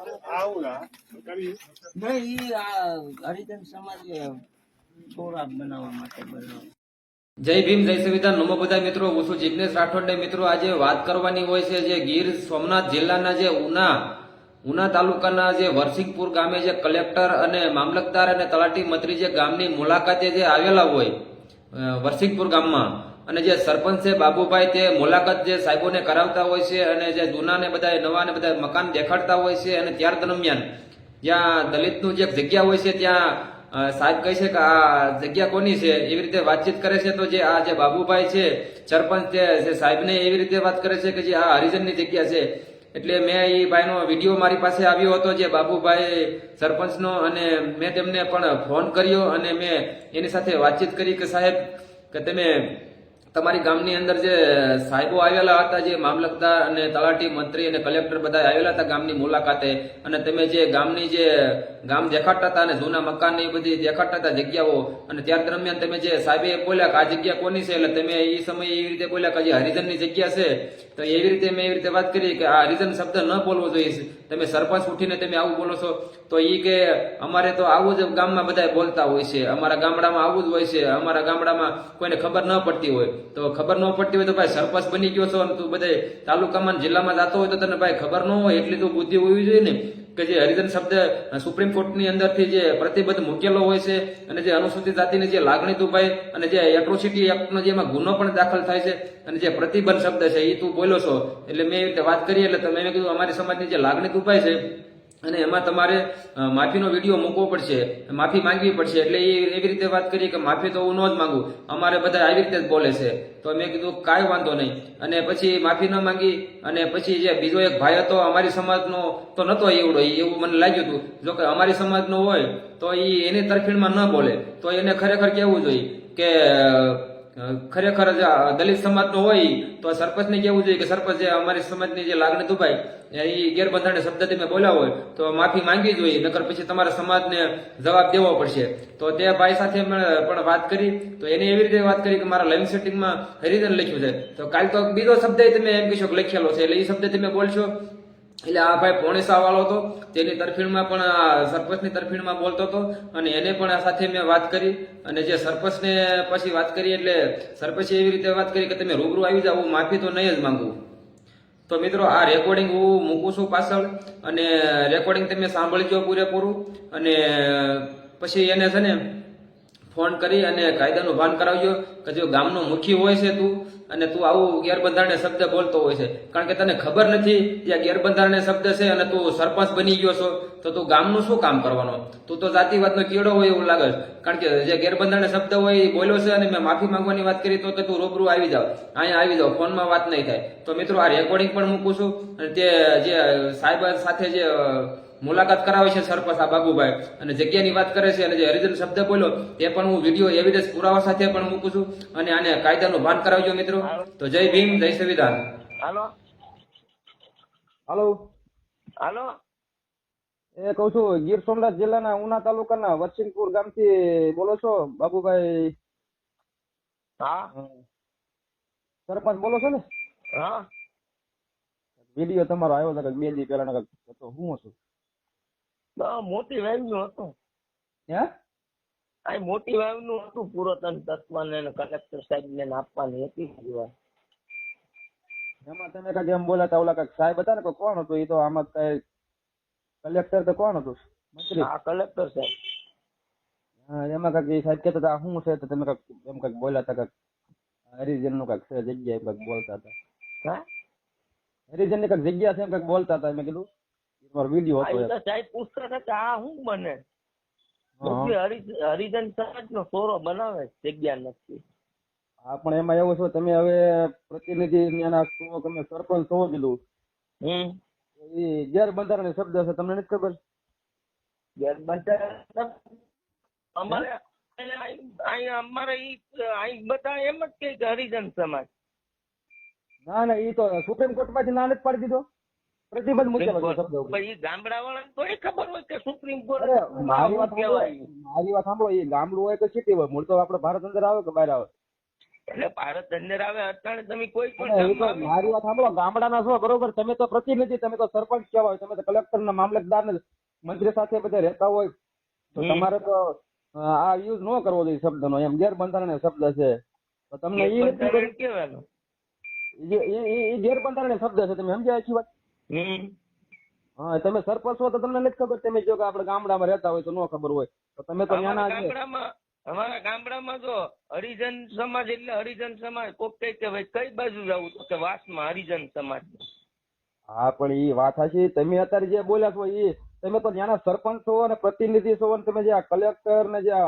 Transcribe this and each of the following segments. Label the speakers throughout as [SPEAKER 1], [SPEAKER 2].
[SPEAKER 1] આવું ના કરી
[SPEAKER 2] નહીં હરિજન સમાજે છોરા બનાવવા માટે બનાવ
[SPEAKER 3] જય ભીમ જય સંવિધાન. નમો બધા મિત્રો હું છું જિગ્નેશ રાઠોડને. મિત્રો આજે વાત કરવાની હોય છે જે ગીર સોમનાથ જિલ્લાના જે ઉના ઉના તાલુકાના જે વરસિંગપુર ગામે જે કલેક્ટર અને મામલતદાર અને તલાટી મંત્રી જે ગામની મુલાકાતે જે આવેલા હોય વર્ષિંગપુર વરસિંગપુર ગામમાં અને જે સરપંચ છે, બાબુભાઈ, તે મુલાકાત જે સાહેબોને કરાવતા હોય છે અને જે જૂનાને બધા નવા ને બધા મકાન દેખાડતા હોય છે અને ત્યાર દરમિયાન જ્યાં દલિતનું જે જગ્યા હોય છે, ત્યાં સાહેબ કહે છે કે આ જગ્યા કોની છે? એવી રીતે વાતચીત કરે છે તો જે આ જે બાબુભાઈ છે, સરપંચ જે સાહેબને એવી રીતે વાત કરે છે કે જે આ હરિજનની જગ્યા છે. એટલે મેં એ ભાઈનો વીડિયો મારી પાસે આવ્યો હતો જે બાબુભાઈ સરપંચનો અને મેં તેમને પણ ફોન કર્યો અને મેં એની સાથે વાતચીત કરી કે સાહેબ, કે તમે તમારી ગામની અંદર જે સાહેબો આવેલા હતા, જે મામલતદાર અને તલાટી મંત્રી અને કલેક્ટર બધા આવેલા હતા ગામની મુલાકાતે, અને તમે જે ગામની જે ગામ દેખાડતા હતા અને જૂના મકાનની બધી દેખાડતા હતા જગ્યાઓ, અને ત્યાર દરમિયાન તમે જે સાહેબે બોલ્યા કે આ જગ્યા કોની છે, એટલે તમે એ સમયે એવી રીતે બોલ્યા કે જે હરિજનની જગ્યા છે, તો એવી રીતે મેં એવી રીતે વાત કરી કે આ હરિજન શબ્દ ન બોલવો જોઈએ. તમે સરપંચ ઉઠીને તમે આવું બોલો છો, તો એ કે અમારે તો આવું જ ગામમાં બધા બોલતા હોય છે, અમારા ગામડામાં આવું જ હોય છે, અમારા ગામડામાં કોઈને ખબર ન પડતી હોય. તો ખબર ન પડતી હોય તો ભાઈ સરપંચ બની ગયો છો અને તું બધે તાલુકામાં જિલ્લામાં જતો હોય તો તને ભાઈ ખબર ન હોય એટલી તો બુદ્ધિ હોવી જોઈએ ને. કે જે હરિજન શબ્દ સુપ્રીમ કોર્ટની અંદરથી જે પ્રતિબદ્ધ મૂકેલો હોય છે અને જે અનુસૂચિત જાતિની જે લાગણી તું ભાઈ અને જે એટ્રોસિટી એક્ટનો જે એમાં ગુનો પણ દાખલ થાય છે અને જે પ્રતિબંધ શબ્દ છે એ તું બોલ્યો છો. એટલે મેં એ રીતે વાત કરી, એટલે તમે મેં કીધું અમારી સમાજની જે લાગણી તું છે અને એમાં તમારે માફીનો વીડિયો મૂકવો પડશે, માફી માંગવી પડશે, એટલે એ એવી રીતે વાત કરી કે માફી તો હું ન જ માંગુ, અમારે બધા આવી રીતે જ બોલે છે. તો મેં કીધું, કાંઈ વાંધો નહીં. અને પછી માફી ન માંગી, અને પછી જે બીજો એક ભાઈ હતો, અમારી સમાજનો તો નહોતો એવડો એવું મને લાગ્યું હતું. જો કે અમારી સમાજનો હોય, તો એ એની તરફીણમાં ન બોલે. તો એને ખરેખર કહેવું જોઈએ કે ખરેખર જ દલિત સમાજનો હોય તો સરપંચને કેવું જોઈએ કે સરપંચ જે અમારી સમાજની જે લાગણી દુભાઈ એ ગેરબંધારણ શબ્દ તમે બોલ્યા હોય, તો માફી માંગવી જોઈએ, નકર પછી તમારા સમાજને જવાબ દેવો પડશે. તો તે ભાઈ સાથે પણ વાત કરી, તો એને એવી રીતે વાત કરી કે મારા લાઈવ સેટિંગમાં હરિજન લખ્યું છે. તો કાલ તો બીજો શબ્દ તમે એમ કહેશો કે લખેલો છે, એટલે એ શબ્દ તમે બોલશો. એટલે આ ભાઈ પોણીસાવાળો હતો, તેની તરફીણમાં પણ સરપંચની તરફીણમાં બોલતો હતો, અને એને પણ આ સાથે મેં વાત કરી, અને જે સરપંચને પછી વાત કરી, એટલે સરપંચે એવી રીતે વાત કરી કે તમે રૂબરૂ આવી જાઓ, હું માફી તો નહીં જ માંગુ. તો મિત્રો, આ રેકોર્ડિંગ હું મૂકું છું પાછળ, અને રેકોર્ડિંગ તમે સાંભળજો પૂરેપૂરું, અને પછી એને છે ને ફોન કરી અને કાયદાનું ભાન કરાવજો કે જો ગામનો મુખી હોય છે તું અને તું આવું ગેરબંધારણીય શબ્દ બોલતો હોય છે. કારણ કે તને ખબર નથી કે આ ગેરબંધારણીય શબ્દ છે અને તું સરપંચ બની ગયો છો, તો તું ગામનું શું કામ કરવાનો? તું તો જાતિવાદનો કીડો હોય એવું લાગે કારણ કે જે ગેરબંધારણીય શબ્દ હોય એ બોલ્યો છે અને મેં માફી માંગવાની વાત કરી તો તું રૂબરૂ આવી જાવ. અહીંયા આવી જાવ, ફોનમાં વાત નહીં થાય. તો મિત્રો આ રેકોર્ડિંગ પણ મૂકું છું અને તે જે સાહેબ સાથે જે મુલાકાત કરાવે છે સરપંચ આ બાબુભાઈ. અને જગ્યાની વાત કરે છે અને જે હરિજન શબ્દ બોલ્યો તે પણ હું વીડિયો એવિડન્સ પુરાવા સાથે પણ મૂકું છું. અને આને કાયદાનું ભાન કરાવજો મિત્રો. તો જય ભીમ જય સંવિધાન.
[SPEAKER 4] હાલો.
[SPEAKER 5] હાલો.
[SPEAKER 4] હાલો.
[SPEAKER 5] એ કઉ છું ગીર સોમનાથ જિલ્લાના ઉના તાલુકાના વરસિંગપુર ગામથી બોલો છો બાબુભાઈ?
[SPEAKER 4] હા.
[SPEAKER 5] સરપંચ બોલો છો ને?
[SPEAKER 4] હા.
[SPEAKER 5] વીડિયો તમારો આવ્યો હતો કંઈક બે દી પેલા કંઈક હતો હું છું?
[SPEAKER 4] મોટી વાઈવનું હતું.
[SPEAKER 5] હે?
[SPEAKER 4] આ મોટી વાઈવનું હતું પુરાતન તત્વ ને કલેક્ટર સાહેબ ને આપવાની હતી
[SPEAKER 5] એમાં તમે કાંઈક એમ બોલ્યા હતા ઓલા કાંઈક સાહેબ હતા ને કોણ હતું? એ તો આમાં કઈ કલેક્ટર તો કોણ હતું? મંત્રી?
[SPEAKER 4] આ કલેક્ટર સાહેબ.
[SPEAKER 5] હા એમાં કાંઈક સાહેબ કહેતા હતા શું છે? તો તમે કાંઈક એમ કાંઈક બોલાતા હતા કાંઈક. હરિજનનું કાંઈક છે જગ્યા એમ કાંઈક બોલતા હતા.
[SPEAKER 4] હા?
[SPEAKER 5] હરિજનની કાંઈક જગ્યા છે એમ કાંઈક બોલતા હતા મેં કીધું. તમારો વીડિયો
[SPEAKER 4] આ
[SPEAKER 5] હતો
[SPEAKER 4] સાહેબ પૂછતા હતા આ શું બને? હરિજન સમાજ નો સોરો બનાવે જગ્યા નથી.
[SPEAKER 5] હા પણ એમાં એવું છે તમે હવે પ્રતિનિધિ છો તમે સરપંચ છો કીધું
[SPEAKER 4] હમ.
[SPEAKER 5] એ ગેરબંધારણીય શબ્દ છે તમને નથી ખબર?
[SPEAKER 4] ગેરબંધારણ અમારે અમારે અહીં બધા એમ જ કે હરિજન સમાજ.
[SPEAKER 5] ના ના એ તો સુપ્રીમ કોર્ટમાંથી ના નથી પાડી દીધો. પ્રતિબંધ મૂકેલો છે શબ્દ
[SPEAKER 4] ગામડા વાળા થોડી ખબર હોય કે સુપ્રીમ કોર્ટ
[SPEAKER 5] મારી વાત સાંભળો મારી વાત સાંભળો એ ગામડું હોય કે સિટી હોય મૂળ તો આપડે ભારત અંદર આવે કે બહાર આવે?
[SPEAKER 4] એટલે ભારત અંદર આવે અત્યારે તમે કોઈ પણ
[SPEAKER 5] મારી વાત સાંભળો ગામડાના છો બરોબર તમે તો પ્રતિનિધિ તમે તો સરપંચ કહેવાય તમે તો કલેક્ટર ના મામલતદાર ને મંત્રી સાથે બધા રહેતા હોય તો તમારે તો આ યુઝ ન કરવો જોઈએ શબ્દનો એમ ગેરબંધારણ શબ્દ છે. તો તમને એ નથી ખબર?
[SPEAKER 4] બંધારણ કહેવાનું.
[SPEAKER 5] ઈ- ઈ ઈ- ઈ ગેરબંધારણીય શબ્દ છે તમે સમજાય છે વાત? હા તમે સરપંચ હો તો તમને નથી ખબર તમે જો કે આપણે ગામડામાં રહેતા હોય તો ન ખબર હોય. તો તમે તો નાના
[SPEAKER 4] ગામડામાં અમારા ગામડામાં જો હરિજન સમાજ એટલે હરિજન સમાજ કોક કહે કે ભાઈ કઈ બાજુ જવું? તો કે વાસમાં હરિજન સમાજ.
[SPEAKER 5] હા પણ એ વાત હશે તમે અત્યારે જે બોલ્યા છો એ તમે તો ત્યાંના સરપંચ છો અને પ્રતિનિધિ છો અને તમે જે આ કલેક્ટર ને જે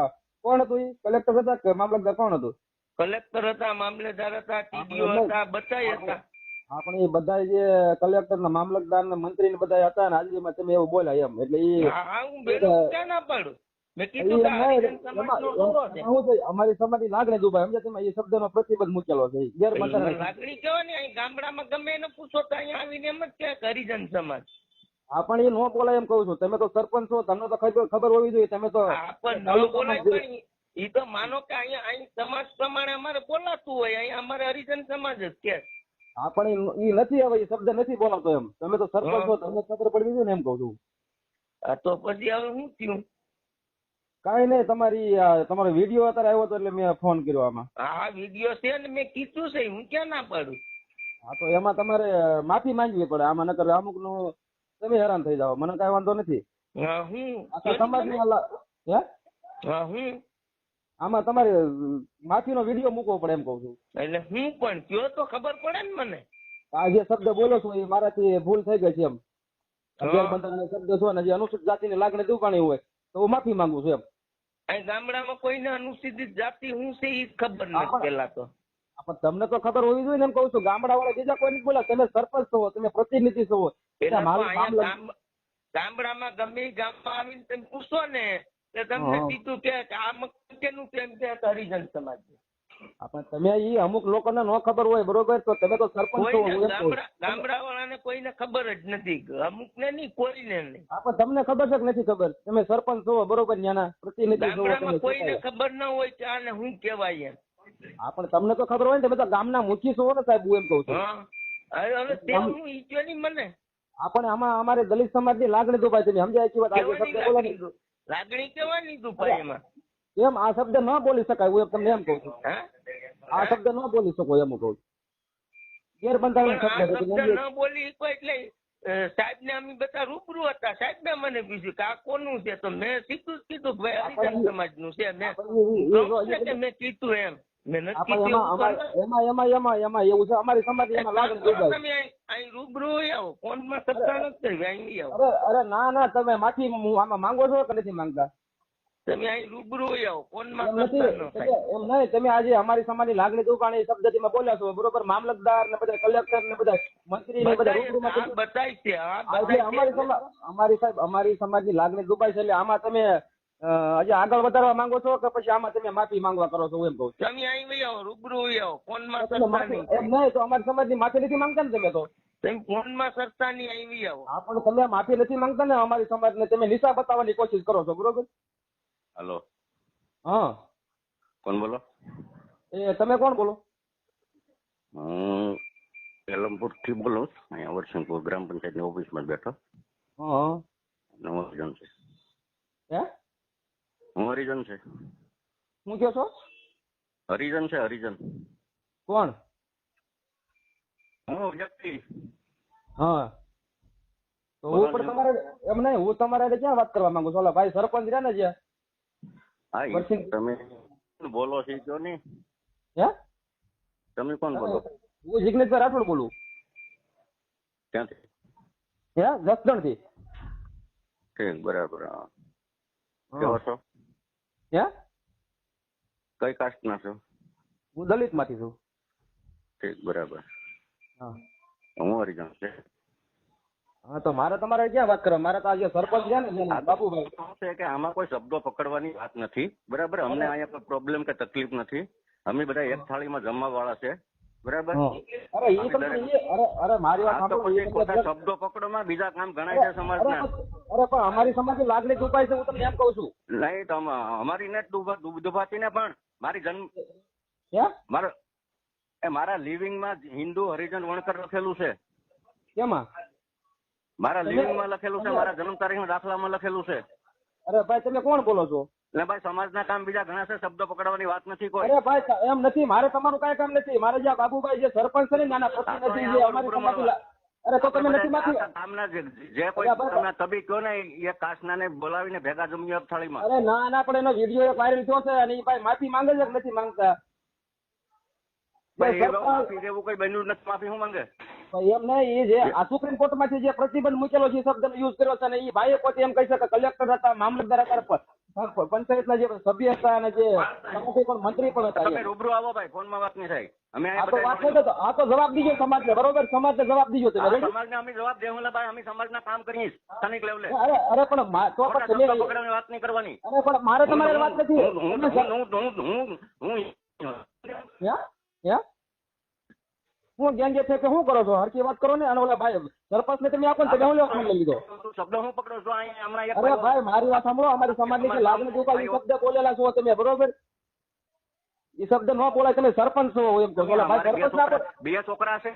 [SPEAKER 5] કોણ હતું એ કલેક્ટર હતા કે મામલતદાર કોણ હતું?
[SPEAKER 4] કલેક્ટર હતા મામલેદાર હતા ટીડીઓ હતા બચાય હતા.
[SPEAKER 5] આપણે એ બધા જે કલેક્ટર ને મામલતદાર ને મંત્રી ને બધા હતા ને હાજરીમાં તમે એવું બોલ્યા એમ. એટલે એ
[SPEAKER 4] હા હા, હું ના
[SPEAKER 5] અમારી સમાજની લાગણી દુભાઈ સમજે તમે? એ શબ્દનો પ્રતિબંધ મૂકેલો છે. ઈ
[SPEAKER 4] લાગણી
[SPEAKER 5] ગેરબંધારણીય
[SPEAKER 4] ને અહીં ગામડામાં ગમે એને પૂછો તો અહીંયા આવીને એમ જ કે હરિજન સમાજ.
[SPEAKER 5] હા પણ એ નો બોલાય એમ કહું છું. તમે તો સરપંચ છો તમને તો ખબર ખબર હોવી જોઈએ. તમે તો
[SPEAKER 4] હા પણ ન પણ ઈ તો માનો કે અહીંયા અહીં સમાજ પ્રમાણે અમારે બોલાતું હોય. અહીંયા અમારે હરિજન સમાજ જ કે.
[SPEAKER 5] હા પણ ઈ ઈ નથી હવે એ શબ્દ નથી બોલાતો એમ. તમે તો સરપંચ છો તમને ખબર પડવી જોઈએ ને એમ કહું છું.
[SPEAKER 4] તો પછી હવે શું થયું?
[SPEAKER 5] કઈ નહીં તમારી તમારો વીડિયો અત્યારે આવ્યો હતો એટલે મેં ફોન કર્યો આમાં.
[SPEAKER 4] આ વીડિયો છે ને મેં કીધું છે હું ક્યાં ના પાડું?
[SPEAKER 5] હા તો એમાં તમારે માફી માંગવી પડે આમાં નકર અમુકનું તમે હેરાન થઈ જાઓ. મને કઈ વાંધો નથી.
[SPEAKER 4] હા હું
[SPEAKER 5] સમાજની હે?
[SPEAKER 4] હા હું
[SPEAKER 5] આમાં તમારે માફીનો વીડિયો મૂકવો પડે એમ કહું છું.
[SPEAKER 4] એટલે હું પણ કયો તો ખબર પડે ને મને?
[SPEAKER 5] આ જે શબ્દ બોલો છો એ મારાથી ભૂલ થઈ ગઈ છે એમ. ગેરબંધારણીય શબ્દ છો ને જે અનુસૂચિત જાતિની લાગણી દુકાણી હોય તો હું માફી માંગુ છું એમ.
[SPEAKER 4] અહીં ગામડામાં કોઈને અનુસૂચિત જાતિ હું છે એ ખબર નથી પેલા તો.
[SPEAKER 5] પણ તમને તો ખબર હોવી જોઈએ ને એમ કહું છું. ગામડા વાળા બીજા કોઈ નથી તમે સરપંચ છો તમે પ્રતિનિધિ છો.
[SPEAKER 4] ગામડામાં ગમે ગામમાં આવીને તમે પૂછો ને તમને. કે આ કેમ હરિજન સમાજ
[SPEAKER 5] પણ તમે ઈ અમુક લોકોને ન ખબર હોય બરોબર? તો તમે તો સરપંચ છો
[SPEAKER 4] કોઈને
[SPEAKER 5] હું એમ કહું છું.
[SPEAKER 4] ગામડા ગામડા વાળાને કોઈને ખબર જ નથી. અમુક ને નહીં કોઈને નહીં.
[SPEAKER 5] હા, પણ તમને ખબર છે કે નથી ખબર? તમે સરપંચ છો બરોબર? ત્યાંના પ્રતિનિધિ છો
[SPEAKER 4] કોઈને ખબર ન હોય કે આને હું કહેવાય એમ.
[SPEAKER 5] હા પણ તમને તો ખબર હોય ને તમે તો ગામના મુખી છો ને સાહેબ હું એમ કહું છું.
[SPEAKER 4] હા. હવે હવે તે હું ઈ નહીં મને.
[SPEAKER 5] આપણે આમાં અમારે દલિત સમાજની લાગણી દુભાઈ તમે સમજાય છે વાત આજે શબ્દ બોલો ને.
[SPEAKER 4] લાગણી દુ- લાગણી ભાઈ એમાં
[SPEAKER 5] એમ આ શબ્દ ન બોલી શકાય હું તમને એમ કહું છું. આ શબ્દ ન બોલી શકો એમ કહું છું. ગેરબંધારણ શબ્દ
[SPEAKER 4] ન બોલી શકો એટલે સાહેબ ને અમે બધા રૂબરૂ હતા. સાહેબ ને મને પૂછ્યું કે આ કોનું છે? તો મેં સીધું જ કીધું ભાઈ હરિજન સમાજનું છે મેં કીધું એમ. સમાજની
[SPEAKER 5] અરે ના ના તમે માફી આમાં માંગો છો કે નથી માંગતા?
[SPEAKER 4] તમે અહીં રૂબરૂ આવો. ફોનમાં
[SPEAKER 5] એમ નથી.
[SPEAKER 4] સત્તા ન થાય.
[SPEAKER 5] એમ નહીં તમે આજે અમારી સમાજની લાગણી દુકાણી શબ્દ તમે બોલ્યા છો બરોબર? મામલતદાર ને બધા કલેક્ટર ને બધા મંત્રી ને બધા રૂબરૂમાં
[SPEAKER 4] આ છે
[SPEAKER 5] અમારી સમાજ અમારી સાહેબ અમારી સમાજની લાગણી દુભાઈ છે. એટલે આમાં તમે હજી આગળ વધારવા માંગો છો કે પછી આમાં તમે માફી માંગવા કરો છો એમ કહું
[SPEAKER 4] તમે અહીં વહી આવો રૂબરૂ આવો ફોનમાં
[SPEAKER 5] એમ નહીં તો અમારી સમાજની માફી નથી માંગતા ને તમે તો?
[SPEAKER 4] તમે ફોનમાં સરતા નહીં આવી આવો.
[SPEAKER 5] હા પણ તમે માફી નથી માંગતા ને અમારી સમાજને તમે નિશા બતાવવાની કોશિશ કરો છો બરોબર?
[SPEAKER 6] હલો.
[SPEAKER 5] હા.
[SPEAKER 6] કોણ બોલો?
[SPEAKER 5] એ તમે કોણ બોલો?
[SPEAKER 6] હું પેલમપુરથી બોલું. અહીંયા વરસિંહપુર ગ્રામ પંચાયતની ઓફિસમાં બેઠો.
[SPEAKER 5] હા.
[SPEAKER 6] છે
[SPEAKER 5] હે?
[SPEAKER 6] હું હરિજન છે.
[SPEAKER 5] હું કયો છો?
[SPEAKER 6] હરિજન છે હરિજન.
[SPEAKER 5] કોણ?
[SPEAKER 6] હું વ્યક્તિ.
[SPEAKER 5] હા. તો હું પણ તમારે એમ નહીં હું તમારા હારે ક્યાં વાત કરવા માંગુ છું? ઓલા ભાઈ સરપંચ રહ્યા ને જ્યાં
[SPEAKER 6] હા ઈ તમે બોલો છે કયો નહીં?
[SPEAKER 5] હે?
[SPEAKER 6] તમે કોણ બોલો?
[SPEAKER 5] હું જિગ્નેશભાઈ રાઠોડ બોલું.
[SPEAKER 6] ક્યાંથી?
[SPEAKER 5] હે? જસદણથી
[SPEAKER 6] ઠીક બરાબર હા. કેવો છો?
[SPEAKER 5] હે?
[SPEAKER 6] કઈ કાસ્ટ ના છો?
[SPEAKER 5] હું દલિતમાંથી છું.
[SPEAKER 6] ઠીક બરાબર.
[SPEAKER 5] હા.
[SPEAKER 6] હું હરિજન છે.
[SPEAKER 5] હા તો મારે તમારે ક્યાં વાત કરવા? મારે તો આજે સરપંચ છે ને
[SPEAKER 6] બાપુભાઈ. છે કે આમાં કોઈ શબ્દો પકડવાની વાત નથી. બરાબર? અમને અહીંયા કોઈ પ્રોબ્લેમ કે તકલીફ નથી. અમે બધા એક થાળીમાં જમવા વાળા છે. બરાબર?
[SPEAKER 5] હા. અરે ઈ તમને અરે અરે મારી વાત સાંભળો ઈ
[SPEAKER 6] પછી
[SPEAKER 5] તમને
[SPEAKER 6] ખોટા
[SPEAKER 5] જરાક-
[SPEAKER 6] શબ્દો પકડોમાં બીજા કામ ગણાય છે સમાજના.
[SPEAKER 5] અરે પણ અમારી સમાજની લાગણી દુભાઈ છે હું તમને એમ કહું છું.
[SPEAKER 6] નહીં તો અમારી ને જ ડૂબા- ડૂબ- ડૂબાતી ને પણ મારી જન્મ મારો એ મારા લિવિંગમાં હિન્દુ હરિજન વણકર લખેલું છે.
[SPEAKER 5] કેમાં?
[SPEAKER 6] મારા લિવિંગમાં લખેલું છે મારા જન્મ તારીખ દાખલા દાખલામાં લખેલું છે.
[SPEAKER 5] અરે ભાઈ તમે કોણ બોલો છો?
[SPEAKER 6] એટલે ભાઈ સમાજના કામ બીજા ઘણા છે શબ્દો પકડવાની વાત નથી કોઈ.
[SPEAKER 5] અરે ભાઈ એમ નથી. મારે તમારું કાંઈ કામ નથી. મારે જે બાબુભાઈ જે સરપંચ છે ને નાના પ્રતિનિધિ જે અમારી સમાજ અરે તો તમે નથી
[SPEAKER 6] માથી કામના જે કોઈ તમને તબી કયો ને એ કાસનાને બોલાવીને ભેગા જમ્યો એક થાળીમાં
[SPEAKER 5] અરે ના ના પણ એનો વીડિયો વાયરલ થયો છે અને એ ભાઈ માફી માંગે છે કે નથી માંગતા?
[SPEAKER 6] ભાઈ
[SPEAKER 5] જે
[SPEAKER 6] એ
[SPEAKER 5] સરપંચ-
[SPEAKER 6] માફી દેવું કોઈ બન્યું નથી માફી હું માંગે?
[SPEAKER 5] એમ નહીં એ જે આ સુપ્રીમ કોર્ટમાંથી જે પ્રતિબંધ મૂકેલો છે શબ્દનો યુઝ કર્યો છે અને એ ભાઈએ પોતે એમ કહી શકે કલેક્ટર હતા મામલતદાર હતા પંચાયતના જે સભ્ય હતા અને જે પણ મંત્રી પણ હતા
[SPEAKER 6] તમે રૂબરૂ આવો ભાઈ ફોનમાં વાત નહીં થાય. અમે
[SPEAKER 5] આ તો વાત નહીં થતો. આ તો જવાબ દીજો સમાજને. બરોબર? સમાજને જવાબ દીજો તમે.
[SPEAKER 6] ને
[SPEAKER 5] ready?
[SPEAKER 6] સમાજને અમે જવાબ દેવું ભાઈ અમે સમાજના કામ કરીએ સ્થાનિક લેવલે
[SPEAKER 5] અરે અરે પણ તો પણ તમે
[SPEAKER 6] વાત નહીં કરવાની.
[SPEAKER 5] અરે પણ મારે તમારે વાત નથી.
[SPEAKER 6] હું- હું- હું- હું- હું-
[SPEAKER 5] ગેંગ છે કે શું કરો છો? હરકી વાત કરો ને અને ઓલા ભાઈ. સરપંચ ને તમે આપો ને હું લેવા લઈ લીધો?
[SPEAKER 6] શબ્દ હું પકડો છો? અહીંયા હમણાં
[SPEAKER 5] અરે ભાઈ મારી વાત સાંભળો. અમારી સમાજની લાગણી જોતા શબ્દ બોલેલા છો તમે બરોબર? એ શબ્દ ન બોલાય તમે સરપંચ છો એમ
[SPEAKER 6] બે છોકરા- છે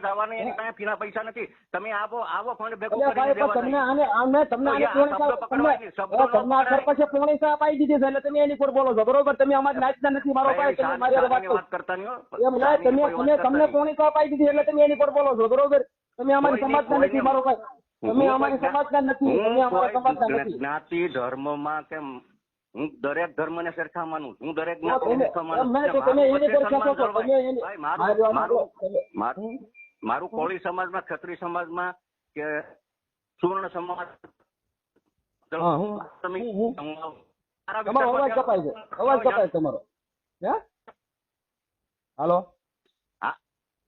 [SPEAKER 6] જવાની એની પાસે ફીના પૈસા નથી. તમે આવો આવો ફંડ ભેગો
[SPEAKER 5] પણ તમને આને આને તમને આને તમને તમને આ. સરપંચે પોણી સાહેબ આપી દીધી છે એટલે તમે એની પર બોલો છો બરોબર? તમે અમારી નાચતા નથી મારો ભાઈ તમે મારી વાત
[SPEAKER 6] કરતા નહીં
[SPEAKER 5] એમ ના તમે તમે તમને. પોણી સાહેબ આપી દીધી એટલે તમે એની પર બોલો છો બરોબર? તમે અમારી
[SPEAKER 6] સમાજ
[SPEAKER 5] સમાજના નથી મારો ભાઈ. તમે અમારી
[SPEAKER 6] સમાજ
[SPEAKER 5] સમાજના નથી તમે અમારા સમાજના નથી.
[SPEAKER 6] જ્ઞાતિ ધર્મમાં કે હું દરેક ધર્મ ને સરખા માનું. હું દરેક મારું કોળી સમાજમાં ખત્રી સમાજમાં કે સુવર્ણ સમાજ
[SPEAKER 5] તમારો અવાજ કપાય છે. અવાજ કપાય છે તમારો. હે? હાલો?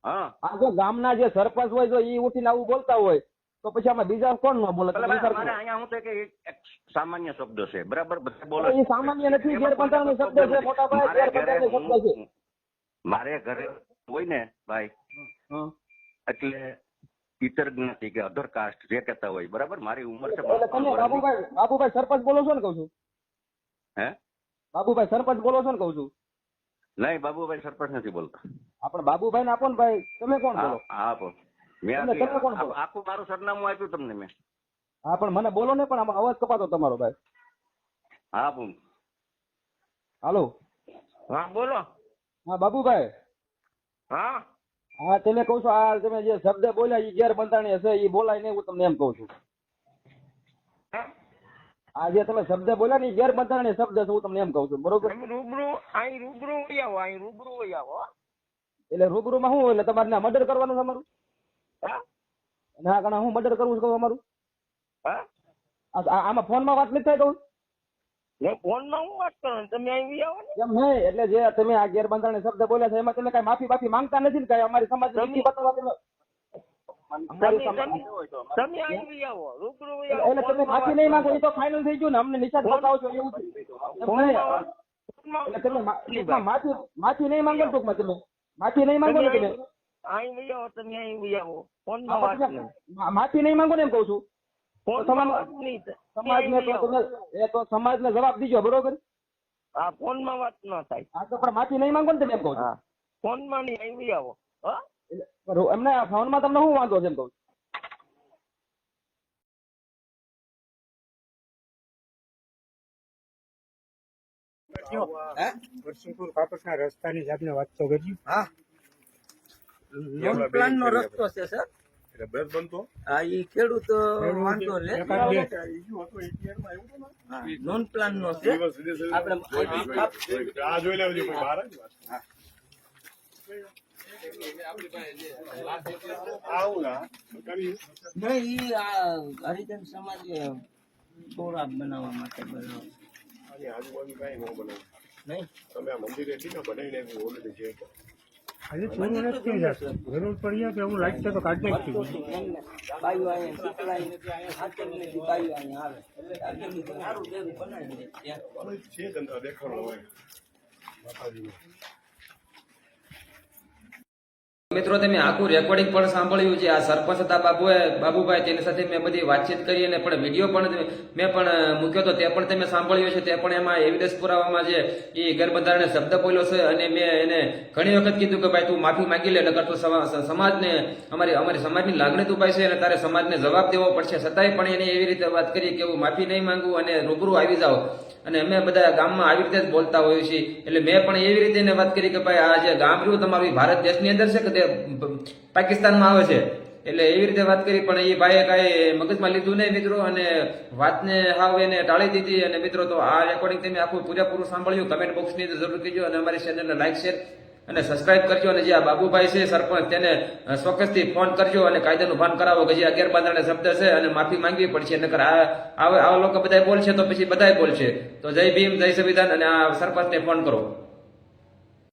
[SPEAKER 6] હા
[SPEAKER 5] આ જો ગામના જે સરપંચ હોય તો ઈ ઉઠીને આવું બોલતા હોય તો પછી આમાં બીજા કોણ ન બોલે.
[SPEAKER 6] અહીંયા હું તો એક સામાન્ય શબ્દ છે. બરાબર? બધા બોલે
[SPEAKER 5] એ સામાન્ય નથી ગેરબંધારણનો શબ્દ છે મોટા ભાઈ
[SPEAKER 6] ઘરે
[SPEAKER 5] શબ્દ છે.
[SPEAKER 6] મારે ઘરે હોય ને ભાઈ. એટલે ઇતર જ્ઞાતિ કે અધર કાસ્ટ જે કહેતા હોય બરાબર? મારી ઉંમર છે
[SPEAKER 5] તમે બાબુભાઈ બાબુભાઈ સરપંચ બોલો છો ને કઉ છું?
[SPEAKER 6] હે?
[SPEAKER 5] બાબુભાઈ સરપંચ બોલો છો ને કઉ છું?
[SPEAKER 6] નહીં બાબુભાઈ સરપંચ નથી બોલતા.
[SPEAKER 5] આપણે બાબુભાઈ ને આપો ને ભાઈ. તમે કોણ બોલો?
[SPEAKER 6] હા હા આપો. મેં આખી- મારું સરનામું આપ્યું તમને મેં.
[SPEAKER 5] હા પણ મને બોલો ને પણ અવાજ કપાતો તમારો ભાઈ.
[SPEAKER 6] હા
[SPEAKER 5] હાલો.
[SPEAKER 4] હા બોલો.
[SPEAKER 5] હા બાબુભાઈ.
[SPEAKER 4] હા?
[SPEAKER 5] હા તેને કહું છું આ તમે જે શબ્દ બોલ્યા એ ગેર બંધાણી હશે એ બોલાય નહીં હું તમને એમ કહું છું. આ જે તમે શબ્દ બોલ્યા ને એ ગેરબંધારણીય શબ્દ છે હું તમને એમ કહું છું બરોબર?
[SPEAKER 4] રૂબરૂ અહીં રૂબરૂ આવો અહીં રૂબરૂ આવો
[SPEAKER 5] એટલે રૂબરૂમાં શું હું એટલે તમારે મર્ડર કરવાનું
[SPEAKER 4] હા
[SPEAKER 5] ના કારણ હું મર્ડર કરવું છે કહું અમારું?
[SPEAKER 4] હા?
[SPEAKER 5] આ- આ- આમાં વાત નથી થાય કહું
[SPEAKER 4] ને ફોનમાં હું વાત કરો તમે અહીં આવો ને.
[SPEAKER 5] એમ નહીં એટલે જે તમે આ ગેરબંધારણીય શબ્દ બોલ્યા છે એમાં તમે કઈ માફી બાફી માંગતા નથી ને કઈ અમારી સમાજ
[SPEAKER 4] તમે-
[SPEAKER 5] બતાવવા તમે
[SPEAKER 4] તમે
[SPEAKER 5] સમાજ-
[SPEAKER 4] તમે તમે અહીં વહી આવો રૂબરૂ
[SPEAKER 5] એટલે તમે માફી નહીં માંગો એ તો ફાઇનલ થઈ ગયું ને અમને નિશાન બતાવો છો એવું. એટલે તમે મા- માફી માફી નહીં માંગો ટૂંકમાં તમે. માફી નહીં માંગો ને તમે.
[SPEAKER 4] અહીં વહી આવો તમે અહીં વહી આવો. ફોનમાં
[SPEAKER 5] હા,
[SPEAKER 4] વાત નહીં
[SPEAKER 5] માફી નહીં માંગો ને એમ કઉ છું. સમાજને તો સમાજને જવાબ દીજો બરોબર?
[SPEAKER 4] હા ફોનમાં વાત ન થાય.
[SPEAKER 5] હા તો પણ માફી નહીં માંગો ને તમે એમ કહું છું.
[SPEAKER 4] હા ફોનમાં નહીં અહીં આવો. હા?
[SPEAKER 5] એમને ફોનમાં તમને શું વાંધો છે એમ કહું છું?
[SPEAKER 1] વર્ષીપુર કાપડના રસ્તાની જાતને વાત તો કરી.
[SPEAKER 2] હા. લોન પ્લાન નો રસ્તો છે સર.
[SPEAKER 1] એટલે બનતો
[SPEAKER 2] હા ઈ ખેડૂત વાંધો લે.
[SPEAKER 1] એકાદ બે issue હતો ATM માં આવ્યું હતું ને?
[SPEAKER 2] હા, લોન પ્લાન નો છે આપણે
[SPEAKER 1] આ જોઈ લેજો કોઈ બહાર જ વાત. આવું ના કરી
[SPEAKER 2] નહીં ઈ આ હરિજન સમાજ સોરા બનાવવા માટે બનાવ.
[SPEAKER 1] આજુબાજુ કાંઈ ન બનાવે.
[SPEAKER 2] નહીં.
[SPEAKER 1] તમે આ મંદિરે બનાવી ને બનાવીને ઓલરેડી છે
[SPEAKER 7] આજે ચોરી નથી થઈ જશે. જરૂર પડી કે હું લાગશે તો કાઢી નાખી.
[SPEAKER 2] બાયુ આવે બાયુ અહીંયા આવે. એટલે સારું દેવું બનાવી દે.
[SPEAKER 1] છે ધંધા દેખાડો હોય માતાજીને.
[SPEAKER 3] મિત્રો, તમે આખું રેકોર્ડિંગ પણ સાંભળ્યું છે. આ સરપંચ હતા બાબુએ, બાબુભાઈ, તેની સાથે મેં બધી વાતચીત કરી અને પણ વીડિયો પણ મેં પણ મૂક્યો હતો તે પણ તમે સાંભળ્યો છે. તે પણ એમાં એવિડન્સ પુરાવામાં જે એ ગર્ભધારણે શબ્દ બોલ્યો છે અને મેં એને ઘણી વખત કીધું કે, ભાઈ, તું માફી માંગી લે, નકર તો સમા- સમાજને અમારી અમારી સમાજની લાગણી તું છે અને તારે સમાજને જવાબ દેવો પડશે. છતાંય પણ એને એવી રીતે વાત કરી કે, હું માફી નહીં માંગુ અને રૂબરૂ આવી જાઓ. અને અમે બધા ગામમાં આવી રીતે જ બોલતા હોઈએ છીએ. એટલે મેં પણ એવી રીતે એને વાત કરી કે, ભાઈ, આ જે ગામ રહ્યું, તમારું ભારત દેશની અંદર છે કે તે પાકિસ્તાનમાં આવે છે. એટલે એવી રીતે વાત કરી, પણ એ ભાઈએ કાંઈ મગજમાં લીધું નહીં મિત્રો, અને વાતને હાવ એને ટાળી દીધી. અને મિત્રો, તો આ રેકોર્ડિંગ તમે આખું પૂરેપૂરું સાંભળ્યું કમેન્ટ બોક્સની અંદર જરૂર કીજો અને અમારી ચેનલને લાઈક શેર અને સબસ્ક્રાઇબ કરજો. અને જે આ બાબુભાઈ છે, સરપંચ, તેને ચોક્કસથી ફોન કરજો અને કાયદાનું ભાન કરાવો કે જે અગિયાર બાંધણે શબ્દ છે, અને માફી માંગવી પડશે. નકર આવા લોકો બધા બોલશે તો પછી બધાય બોલશે. તો જય ભીમ, જય સંવિધાન, અને આ સરપંચને ફોન કરો.